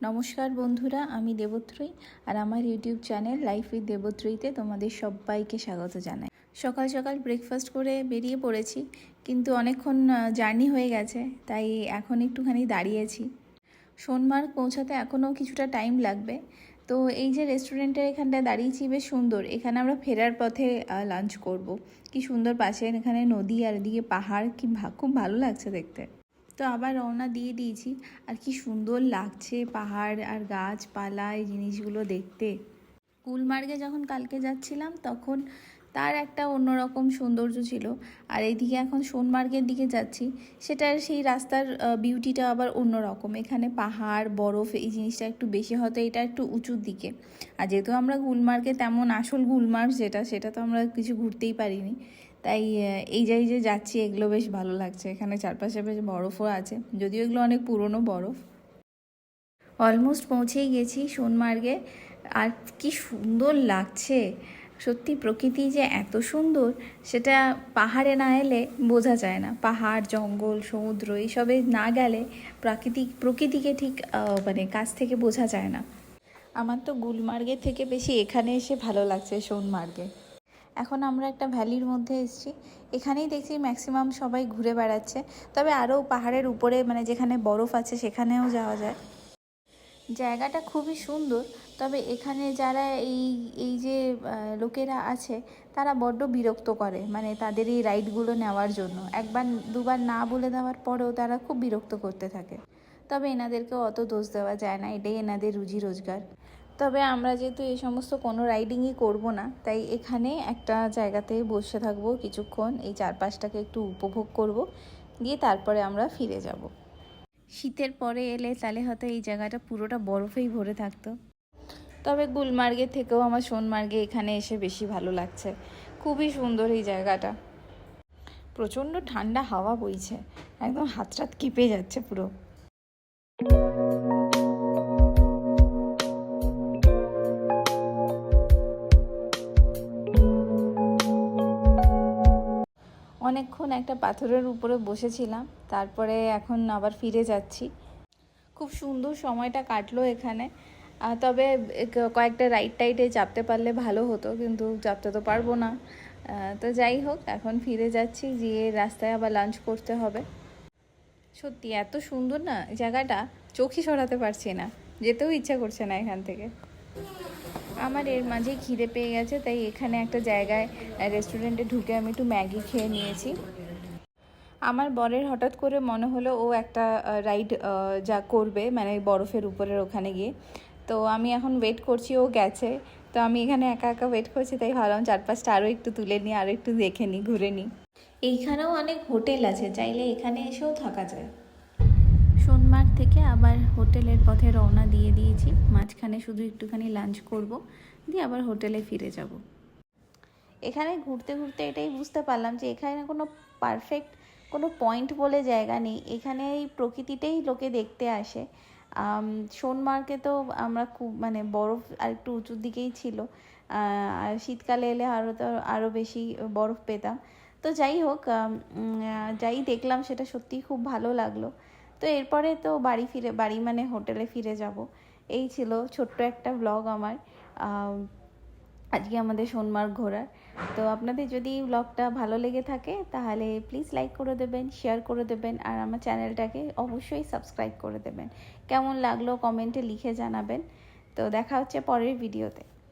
নমস্কার বন্ধুরা, আমি দেবত্রী আর আমার ইউটিউব চ্যানেল লাইফ উইথ দেবত্রীতে তোমাদের সবাইকে স্বাগত জানাই। সকাল সকাল ব্রেকফাস্ট করে বেরিয়ে পড়েছি, কিন্তু অনেকক্ষণ জার্নি হয়ে গেছে, তাই এখন একটুখানি দাঁড়িয়েছি। সোনমার্গ পৌঁছাতে এখনও কিছুটা টাইম লাগবে। তো এই যে রেস্টুরেন্টের এখানটায় দাঁড়িয়েছি, বেশ সুন্দর। এখানে আমরা ফেরার পথে লাঞ্চ করব। কি সুন্দর পাশে এখানে নদী আর এদিকে পাহাড়, কি খুব ভালো লাগছে দেখতে। তো আবার রওনা দিয়ে দিয়েছি। আর কি সুন্দর লাগছে পাহাড় আর গাছপালা, এই জিনিসগুলো দেখতে। গুলমার্গে যখন কালকে যাচ্ছিলাম, তখন তার একটা অন্যরকম সৌন্দর্য ছিল। আর এইদিকে এখন সোনমার্গের দিকে যাচ্ছি, সেটার সেই রাস্তার বিউটিটা আবার অন্যরকম। এখানে পাহাড়, বরফ, এই জিনিসটা একটু বেশি, হয়তো এটা একটু উঁচুর দিকে। আর যেহেতু আমরা গুলমার্গে তেমন আসল গুলমার্গ যেটা, সেটা তো আমরা কিছু ঘুরতেই পারিনি। তাই এই যাই যে যাচ্ছি, এগুলো বেশ ভালো লাগছে। এখানে চারপাশে বেশ বরফও আছে, যদিও এগুলো অনেক পুরনো বরফ। অলমোস্ট পৌঁছেই গেছি সোনমার্গে। আর কি সুন্দর লাগছে। সত্যি প্রকৃতি যে এত সুন্দর, সেটা পাহাড়ে না এলে বোঝা যায় না। পাহাড়, জঙ্গল, সমুদ্র, এইসবে না গেলে প্রাকৃতিক প্রকৃতিকে ঠিক মানে কাছ থেকে বোঝা যায় না। আমার তো গুলমার্গের থেকে বেশি এখানে এসে ভালো লাগছে সোনমার্গে। এখন আমরা একটা ভ্যালির মধ্যে এসেছি। এখানেই দেখছি ম্যাক্সিমাম সবাই ঘুরে বেড়াচ্ছে। তবে আরও পাহাড়ের উপরে মানে যেখানে বরফ আছে সেখানেও যাওয়া যায়। জায়গাটা খুবই সুন্দর। তবে এখানে যারা এই এই যে লোকেরা আছে, তারা বড্ড বিরক্ত করে মানে তাদের এই রাইডগুলো নেওয়ার জন্য। একবার, দুবার না বলে দেওয়ার পরেও তারা খুব বিরক্ত করতে থাকে। তবে এনাদেরকেও অত দোষ দেওয়া যায় না, এটাই এনাদের রুজি রোজগার। তবে আমরা যেহেতু এই সমস্ত কোনো রাইডিংই করব না, তাই এখানে একটা জায়গাতে বসে থাকব কিছুক্ষণ, এই চারপাশটাকে একটু উপভোগ করব। দিয়ে তারপরে আমরা ফিরে যাব। শীতের পরে এলে তাহলে হয়তো এই জায়গাটা পুরোটা বরফেই ভরে থাকতো। তবে গুলমার্গের থেকেও আমার সোনমার্গে এখানে এসে বেশি ভালো লাগছে। খুবই সুন্দর এই জায়গাটা। প্রচণ্ড ঠান্ডা হাওয়া বইছে। একদম হাত টাত কেঁপে যাচ্ছে পুরো। অনেকক্ষণ একটা পাথরের উপরে বসেছিলাম, তারপরে এখন আবার ফিরে যাচ্ছি। খুব সুন্দর সময়টা কাটলো এখানে। তবে কয়েকটা রাইড টাইডে চাপতে পারলে ভালো হতো, কিন্তু চাপতে তো পারব না। তো যাই হোক, এখন ফিরে যাচ্ছি, গিয়ে রাস্তায় আবার লাঞ্চ করতে হবে। সত্যি, এত সুন্দর না, জায়গাটা চোখই সরাতে পারছি না, যেতেও ইচ্ছা করছে না এখান থেকে। আমার এর মাঝে খিদে পেয়ে গেছে, তাই এখানে একটা জায়গায় রেস্টুরেন্টে ঢুকে আমি একটু ম্যাগি খেয়ে নিয়েছি। আমার বরের হঠাৎ করে মনে হলো ও একটা রাইড যা করবে মানে বরফের উপরের ওখানে গিয়ে। তো আমি এখন ওয়েট করছি, ও গেছে। তো আমি এখানে একা একা ওয়েট করছি, তাই ভাবলাম চারপাশটা আরও একটু তুলে নিই আরও একটু দেখে নিই, ঘুরে নিই। এইখানেও অনেক হোটেল আছে, চাইলে এখানে এসেও থাকা যায়। সোনমার্গ থেকে আবার হোটেলের পথে রওনা দিয়ে দিয়েছি। মাঝখানে শুধু একটুখানি লাঞ্চ করব দিয়ে আবার হোটেলে ফিরে যাব। এখানে ঘুরতে ঘুরতে এটাই বুঝতে পারলাম যে এখানে কোনো পারফেক্ট কোনো পয়েন্ট বলে জায়গা নেই। এখানে এই প্রকৃতিটাই লোকে দেখতে আসে। আম, সোনমার্গে তো আমরা খুব মানে বরফ আর একটু উঁচুর দিকেই ছিল। আর শীতকালে এলে আরও তো আরও বেশি বরফ পেতাম। তো যাই হোক যাই দেখলাম সেটা সত্যিই খুব ভালো লাগল। তো এরপরে তো বাড়ি ফিরে, বাড়ি মানে হোটেলে ফিরে যাব। এই ছিল ছোট্ট একটা ব্লগ আমার আজকে আমাদের সোনমার্গ ঘোরার। তো আপনাদের যদি ব্লগটা ভালো লেগে থাকে, তাহলে প্লিজ লাইক করে দেবেন শেয়ার করে দেবেন, আর আমার চ্যানেলটাকে অবশ্যই সাবস্ক্রাইব করে দেবেন। কেমন লাগল কমেন্টে লিখে জানাবেন। তো দেখা হচ্ছে পরের ভিডিওতে